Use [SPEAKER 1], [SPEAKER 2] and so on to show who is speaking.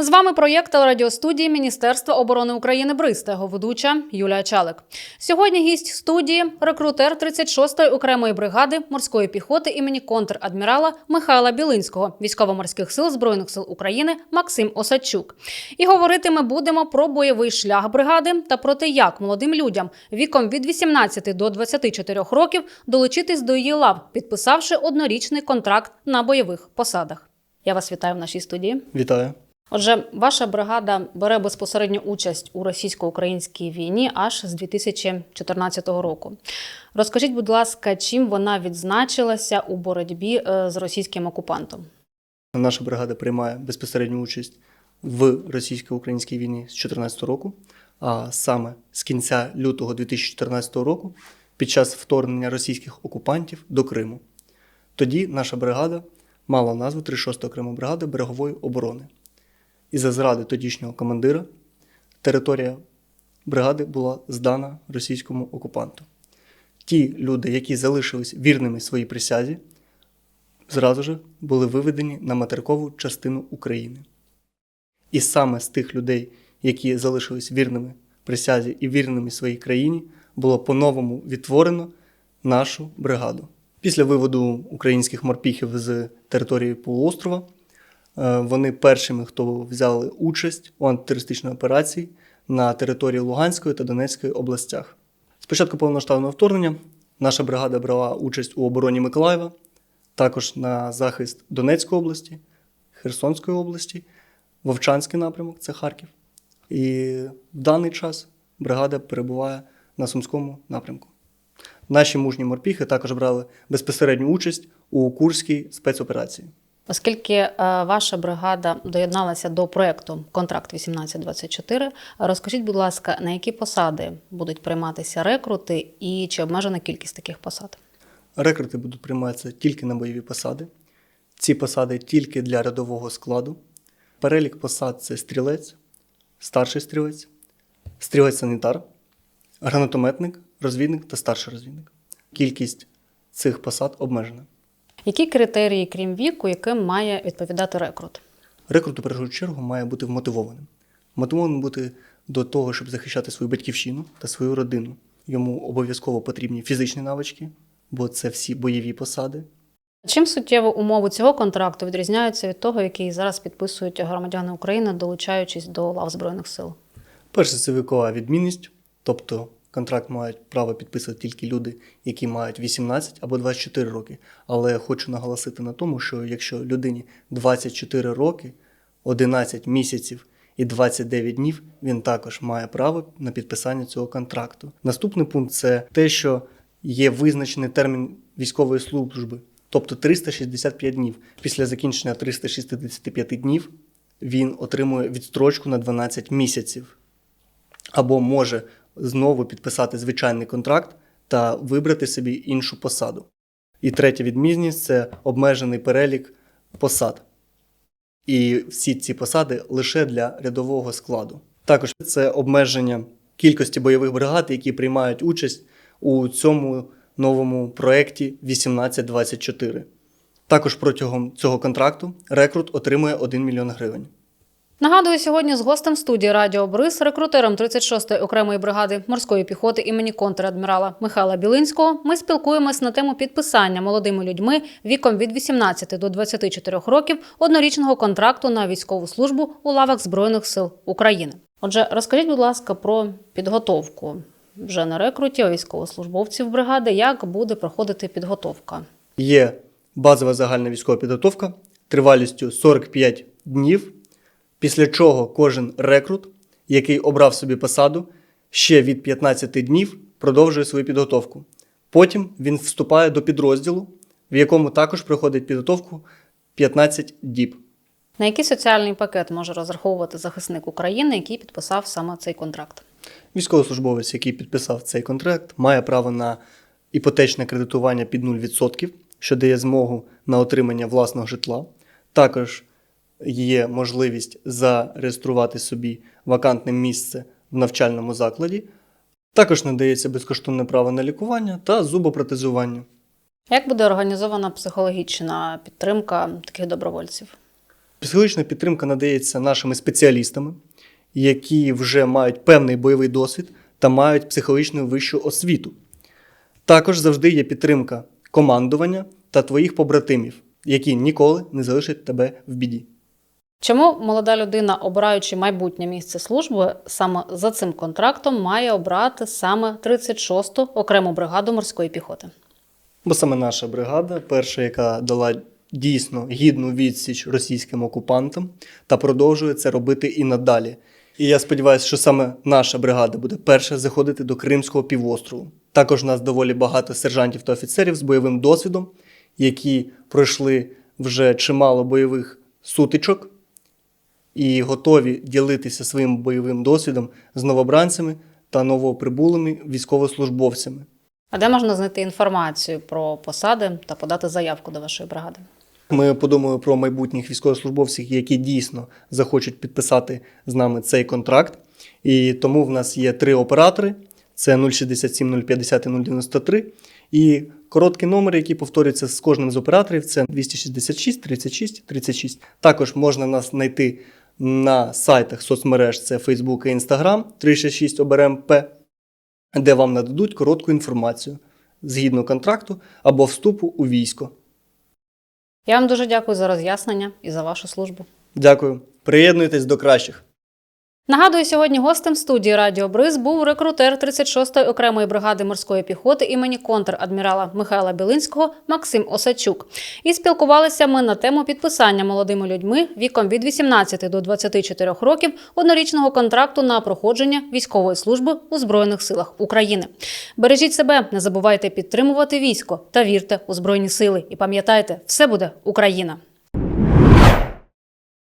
[SPEAKER 1] З вами проєкт радіостудії Міністерства оборони України Бриз його ведуча Юлія Чалик. Сьогодні гість студії рекрутер 36-ї окремої бригади морської піхоти імені контр-адмірала Михайла Білинського військово-морських сил збройних сил України Максим Осадчук. І говорити ми будемо про бойовий шлях бригади та про те, як молодим людям віком від 18 до 24 років долучитись до її лав, підписавши однорічний контракт на бойових посадах. Я вас вітаю в нашій студії.
[SPEAKER 2] Вітаю.
[SPEAKER 1] Отже, ваша бригада бере безпосередню участь у російсько-українській війні аж з 2014 року. Розкажіть, будь ласка, чим вона відзначилася у боротьбі е, з російським окупантом?
[SPEAKER 2] Наша бригада приймає безпосередню участь в російсько-українській війні з 2014 року, а саме з кінця лютого 2014 року, під час вторгнення російських окупантів до Криму. Тоді наша бригада мала назву 36 окрема бригада берегової оборони. І за зради тодішнього командира територія бригади була здана російському окупанту. Ті люди, які залишились вірними своїй присязі, зразу ж були виведені на материкову частину України. І саме з тих людей, які залишились вірними присязі і вірними своїй країні, було по-новому відтворено нашу бригаду. Після виводу українських морпіхів з території полуострова, вони першими, хто взяли участь у антитерористичній операції на території Луганської та Донецької областях. Спочатку повномасштабного вторгнення наша бригада брала участь у обороні Миколаєва, також на захист Донецької області, Херсонської області, Вовчанський напрямок це Харків. І в даний час бригада перебуває на Сумському напрямку. Наші мужні морпіхи також брали безпосередню участь у Курській спецоперації.
[SPEAKER 1] Оскільки е, ваша бригада доєдналася до проекту Контракт 1824, розкажіть, будь ласка, на які посади будуть прийматися рекрути і чи обмежена кількість таких посад?
[SPEAKER 2] Рекрути будуть прийматися тільки на бойові посади. Ці посади тільки для рядового складу. Перелік посад це стрілець, старший стрілець, стрілець-санітар, гранатометник, розвідник та старший розвідник. Кількість цих посад обмежена.
[SPEAKER 1] Які критерії, крім віку, яким має відповідати рекрут?
[SPEAKER 2] Рекрут у першу чергу має бути вмотивованим. Мотивованим бути до того, щоб захищати свою батьківщину та свою родину. Йому обов'язково потрібні фізичні навички, бо це всі бойові посади.
[SPEAKER 1] Чим суттєво умови цього контракту відрізняються від того, який зараз підписують громадяни України, долучаючись до лав збройних сил?
[SPEAKER 2] Перше, це вікова відмінність, тобто контракт мають право підписувати тільки люди, які мають 18 або 24 роки. Але хочу наголосити на тому, що якщо людині 24 роки, 11 місяців і 29 днів, він також має право на підписання цього контракту. Наступний пункт це те, що є визначений термін військової служби, тобто 365 днів. Після закінчення 365 днів він отримує відстрочку на 12 місяців або може знову підписати звичайний контракт та вибрати собі іншу посаду. І третя відмінність це обмежений перелік посад. І всі ці посади лише для рядового складу. Також це обмеження кількості бойових бригад, які приймають участь у цьому новому проєкті 1824. Також протягом цього контракту рекрут отримує 1 мільйон гривень.
[SPEAKER 1] Нагадую, сьогодні з гостем студії Радіо Бриз, рекрутером 36-ї окремої бригади морської піхоти імені контр-адмірала Михайла Білинського, ми спілкуємось на тему підписання молодими людьми віком від 18 до 24 років однорічного контракту на військову службу у лавах Збройних сил України. Отже, розкажіть, будь ласка, про підготовку вже не рекрутів, а військовослужбовців бригади. Як буде проходити підготовка?
[SPEAKER 2] Є базова загальна військова підготовка тривалістю 45 днів, після чого кожен рекрут, який обрав собі посаду, ще від 15 днів продовжує свою підготовку. Потім він вступає до підрозділу, в якому також проходить підготовку 15 діб.
[SPEAKER 1] На який соціальний пакет може розраховувати захисник України, який підписав саме цей контракт?
[SPEAKER 2] Військовослужбовець, який підписав цей контракт, має право на іпотечне кредитування під 0%, що дає змогу на отримання власного житла. Також є можливість зареєструвати собі вакантне місце в навчальному закладі. Також надається безкоштовне право на лікування та зубопротезування.
[SPEAKER 1] Як буде організована психологічна підтримка таких добровольців?
[SPEAKER 2] Психологічна підтримка надається нашими спеціалістами, які вже мають певний бойовий досвід та мають психологічну вищу освіту. Також завжди є підтримка командування та твоїх побратимів, які ніколи не залишать тебе в біді.
[SPEAKER 1] Чому молода людина, обираючи майбутнє місце служби, саме за цим контрактом має обрати саме 36-ту окрему бригаду морської піхоти?
[SPEAKER 2] Бо саме наша бригада, перша, яка дала дійсно гідну відсіч російським окупантам, та продовжує це робити і надалі. І я сподіваюся, що саме наша бригада буде перша заходити до Кримського півострову. Також у нас доволі багато сержантів та офіцерів з бойовим досвідом, які пройшли вже чимало бойових сутичок і готові ділитися своїм бойовим досвідом з новобранцями та новоприбулими військовослужбовцями.
[SPEAKER 1] А де можна знайти інформацію про посади та подати заявку до вашої бригади?
[SPEAKER 2] Ми подумали про майбутніх військовослужбовців, які дійсно захочуть підписати з нами цей контракт. І тому в нас є три оператори: це 067 050 і 093. І короткий номер, який повторюється з кожним з операторів, це 266 36 36. Також можна нас знайти на сайтах соцмереж: це Facebook і Instagram 366 ОБРМП, де вам нададуть коротку інформацію згідно контракту або вступу у військо.
[SPEAKER 1] Я вам дуже дякую за роз'яснення і за вашу службу.
[SPEAKER 2] Дякую. Приєднуйтесь до кращих.
[SPEAKER 1] Нагадую, сьогодні гостем студії Радіо Бриз був рекрутер 36-ї окремої бригади морської піхоти імені контр-адмірала Михайла Білинського Максим Осадчук. І спілкувалися ми на тему підписання молодими людьми віком від 18 до 24 років однорічного контракту на проходження військової служби у Збройних силах України. Бережіть себе, не забувайте підтримувати військо та вірте у збройні сили. І пам'ятайте, все буде Україна.